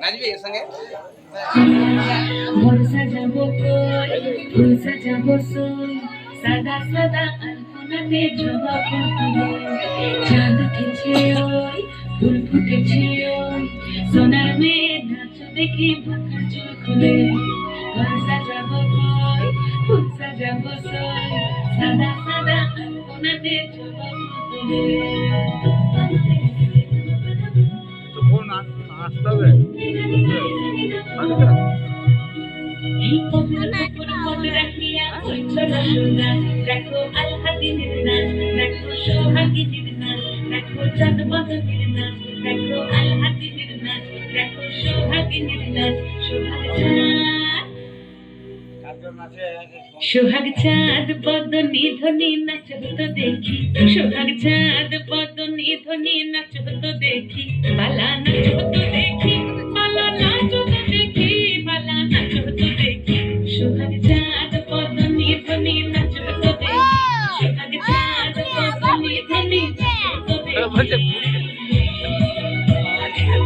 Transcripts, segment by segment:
নাচবি এর সঙ্গে? ঘর সাজাবো কই ফুল সাজাবো সই সাদা সাদা আলপনাতে জবা ফুটবে। চাঁদ উঠেছে ওই, ফুল ফুটেছে ওই। সোনার মেয়ে নাচ দেখে মাথা চুল খুলে। ঘর সাজাবো কই ফুল সাজাবো সই সাদা সাদা আলপনাতে জবা ফুটবে। সোহাগিনীর নাচ রাখো চাঁদ বদনের নাচ ধ্বনি নাচ হতো দেখি সোহাগ চাঁদ বদনি ধ্বনি নাচ হতো দেখি পালা নাচ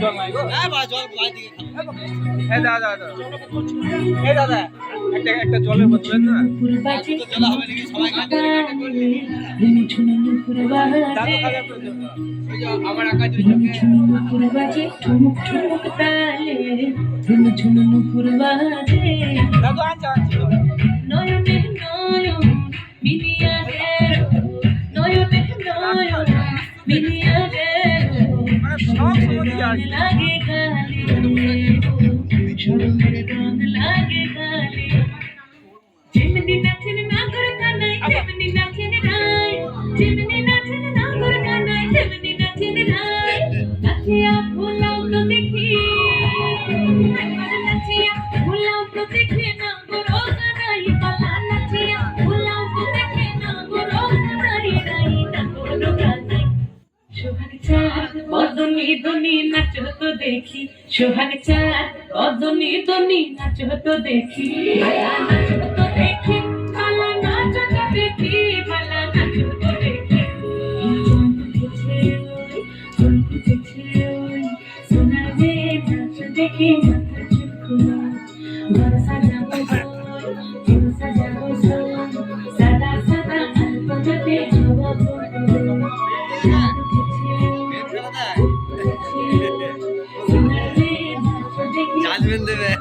জল। নাই দাদা দাদা। একটা একটা জলের বোতল না। আমার আঁকা ফুলবাজি ঠুমুক ঠুমুক তালে। ঝুম ঝুম ফুলবাজে দাদু আনছে আনছে। लगे खाली বদনি দনি নাচ তো দেখি। সোহাগ চাঁদ, বদনি দনি নাচ তো দেখি। তো দেখি নাচ তো দেখি পালা নাচ তো দেখি। নাচ দেখি Calvin be.